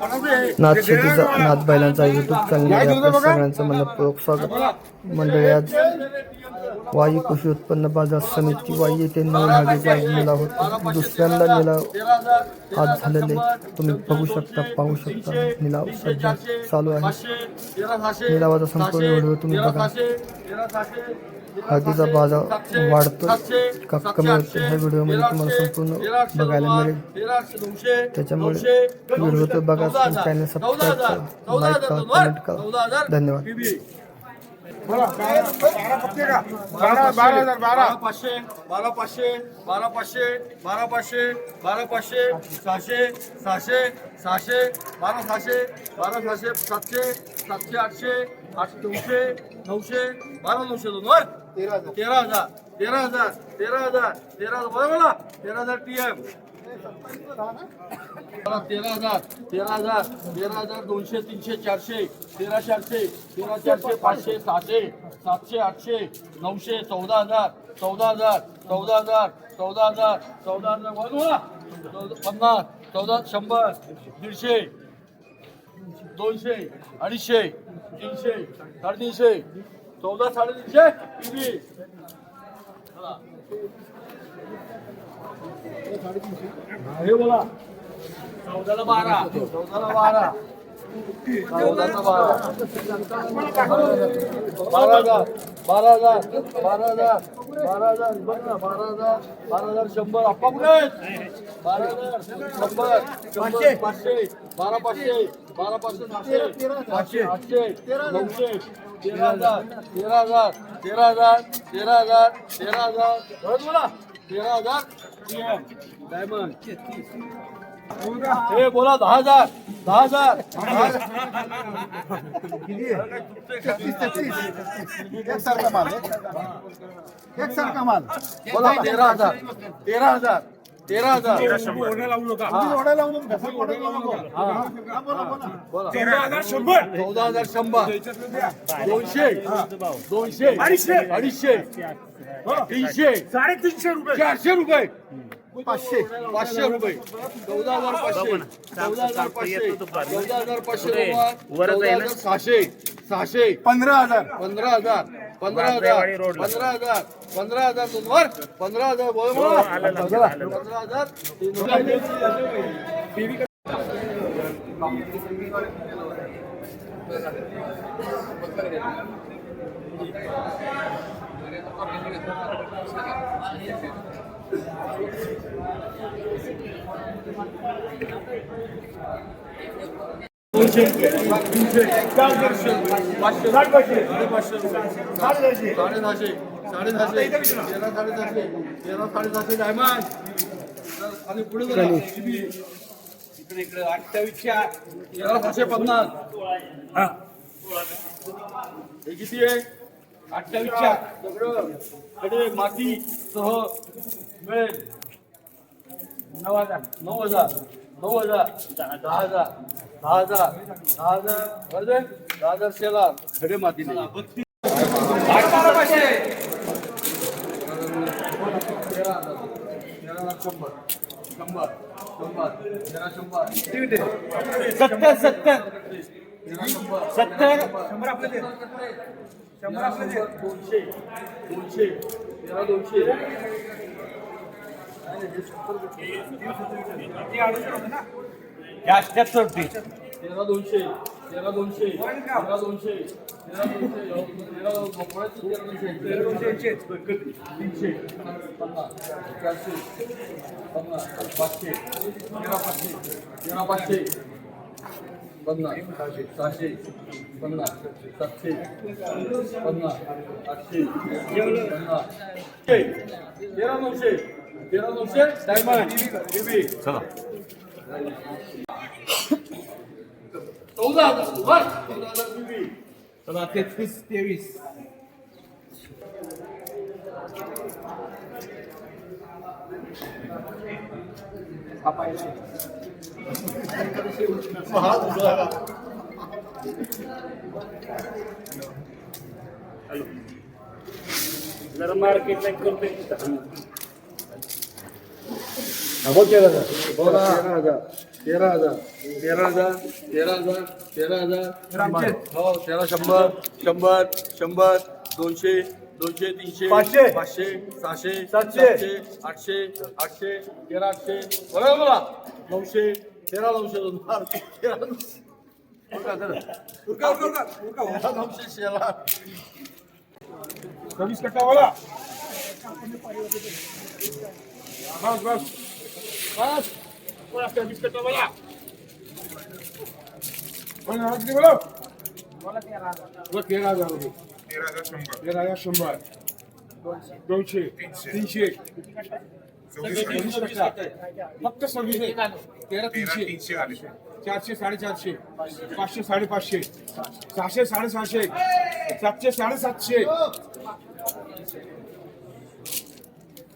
नाथ शेतीचा नाथ बैलांचा युट्यूब चॅनलमध्ये आपल्या सगळ्यांचं मनपूर्वक स्वागत. मंडळी आज वाई कृषी उत्पन्न बाजार समिती वाई येथे नवीन हळदीचा निलाव होता. दुसऱ्यांदा निलाव आज झालेले तुम्ही बघू शकता पाहू शकता. निलाव सध्या चालू आहे. निलावाचा संपूर्ण व्हिडिओ तुम्ही बघा. हळदीचा बाजार वाढतो का कमी होतो ह्या व्हिडिओमध्ये तुम्हाला संपूर्ण बघायला मिळेल. त्याच्यामुळे व्हिडिओ तर बघा चॅनल सबस्क्राईब करा. लाईक करा. कमेंट करा. धन्यवाद. बारा बारा हजार. बारा पाचशे बारा पाचशे बारा पाचशे बारा पाचशे बारा पाचशे सहाशे सहाशे सहाशे बारा सहाशे बारा सहाशे सातशे सातशे आठशे आठशे नऊशे नऊशे बारा नऊशे दोन. वर. तेरा हजार. तेरा हजार तेरा हजार तेरा हजार बरं बोला. तेरा हजार टी एम. तेरा हजार तेरा हजार तेरा हजार दोनशे तीनशे चारशे तेरा चारशे तेरा चारशे पाचशे सहाशे सातशे आठशे नऊशे चौदा हजार चौदा हजार चौदा हजार चौदा हजार चौदा हजार पन्नास चौदा शंभर दीडशे दोनशे अडीचशे तीनशे साडेतीनशे चौदा साडेतीनशे किती? हे बोला. चौदाला बारा. चौदाला बारा. चौदाला बारा. बारा हजार. बारा हजार. बारा हजार. बारा हजार. बघ ना बारा हजार. बारा हजार शंभर. आप्पा कुठे बारा हजार शंभर. शंभर पाचशे. बारा पाचशे. बारा पाचशे सातशे पाचशे आठशे. नऊशे. तेरा हजार. तेरा हजार. तेरा हजार. तेरा हजार. तेरा हजार. बोला तेरा हजार PM, डायमंड हे बोला दहा हजार. दहा हजार. एकसारखा माल एकसारखा माल बोला तेरा हजार. तेरा हजार हा, तेरा हजार शंभर. चौदा हजार शंभर. दोनशे. दोनशे. अडीचशे. अडीचशे. तीनशे. साडेतीनशे रुपये. चारशे रुपये. पाचशे पाचशे रुपये. चौदा हजार पाचशे. चौदा हजार पाचशे. चौदा हजार पाचशे चौदा हजार सहाशे. सहाशे. पंधरा हजार. पंधरा हजार. पंधरा हजार. पंधरा हजार. पंधरा हजार दोन वर पंधरा हजार बोल बोला. पंधरा हजार. तीन दोनशे तीनशे चारशे पाचशे साडेपाचशे तेरा साडेदहाशे तेरा साडेदहाशे डायमंड आणि पुढे इकडे इकडे अठ्ठावीसशे आठ तेरा सहाशे पन्नास हे किती आहे दगडकडे माती सह मिळेल. नऊ हजार. नऊ हजार. नऊ हजार. दहा हजार. दहा हजार. दहा हजार. दहा हजार शेला खडे हजार शंभर शंभर शंभर शंभर सत्तर सत्तर. सत्तर. शंभर आपले दे. शंभर आपले दे. दोनशे. दोनशे. तेरा दोनशे. अठ्याहत्तर रुपये. तेरा दोनशे. तेरा दोनशे. तेरा दोनशे तेरा दोनशे. तेरा भोपळ्याचे तेरा दोनशे. तेरा दोनशे तीनशे. पन्नास. चारशे पन्नास. पाचशे. तेरा पाचशे. तेरा पाचशे. पन्नास सहाशे पन्नास सातशे पन्नास आठशे पन्नास तेरा नऊशे तेरा नऊशे चौदा हजार चौदा हजार तेवीस. जरा मार्केटला करतोय तेरा हजार तेरा हजार तेरा हजार तेरा हजार तेरा हजार हो तेरा शंभर शंभर शंभर दोनशे दोनशे तीनशे पाचशे. पाचशे सहाशे सातशे. आठशे आठशे तेरा आठशे बरोबर बोला नऊशे तेरा नऊशे दोन. हजार तेरा नऊशे. उरका, चला. उरका, उरका, उरका. तेरा नऊशे शेला. सव्वीस कट्टा बोला. बस बस. बस. बोला सव्वीस कट्टा बोला. किती बोला. बोला तेरा हजार रुपये. तेरा हजार शंभर. दोनशे तीनशे फक्त सव्वीस. तेरा तीनशे चारशे साडेचारशे. पाचशे साडेपाचशे. सहाशे साडेसहाशे. सातशे साडेसातशे.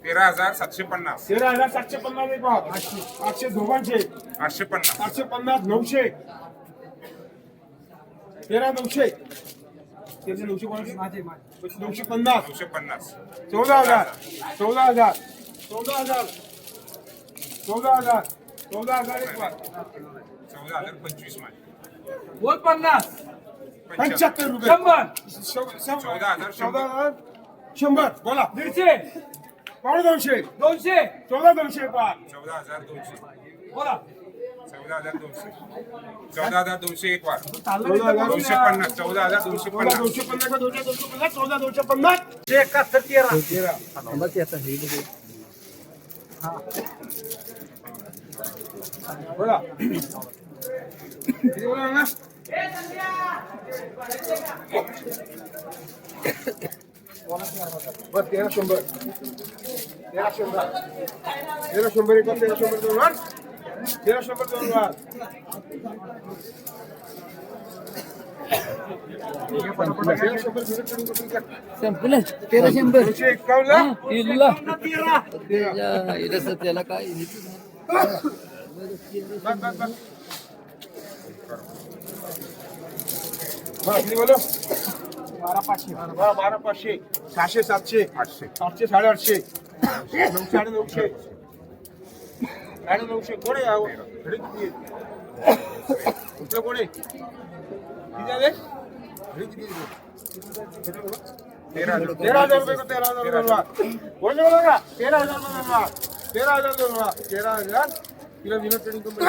तेरा हजार सातशे पन्नास. तेरा हजार सातशे पन्नास एक भाव आठशे दोघांचे. आठशे पन्नास. आठशे पन्नास नऊशे. तेरा नऊशे. त्याचे नऊशे कोणाचे नऊशे पन्नास नऊशे पन्नास चौदा हजार चौदा हजार चौदा हजार चौदा हजार चौदा हजार एक भाव चौदा हजार पंचवीसमध्ये बोल पन्नास पंच्याहत्तर रुपये शंभर शं- शं- चौदा हजार शंभर. चौदा हजार शंभर बोला दीडशे पावणे दोनशे दोनशे चौदा दोनशे पाच चौदा हजार दोनशे बोला चौदा हजार दोनशे चौदा हजार दोनशे एक वार चौदा हजार दोनशे पन्नास चौदा हजार दोनशे पन्नास दोनशे पन्नास दोनशे दोनशे पन्नास चौदा दोनशे पन्नास एकाहत्तर तेरा तेरा हे. बोला बोला ना बस तेरा शंभर तेरा शंभर तेरा शंभर एक तेरा शंभर दोन वार तेरा शंभर दोन वार तेरा शंभर संपलं तेरा शंभर दोनशे एक्कावन्न इल्ला तेरा या, इथं त्याला काय बस बस बस हा, किती बोलो बारा पाचशे बारा बारा पाचशे सहाशे सातशे आठशे सातशे साडेआठशे नऊशे साडे नऊशे साडे नऊशे कोण आहे यावं? घडी किती आहे? कुठलं कोण आहे किती झाले घडी किती आहे? तेरा हजार तेरा हजार रुपये का तेरा हजार रुपये बनवा बोलले बोला का तेरा हजार रुपये बनवा तेरा हजार बनवा तेरा हजार तिला विनोद ट्रेडिंग कंपनी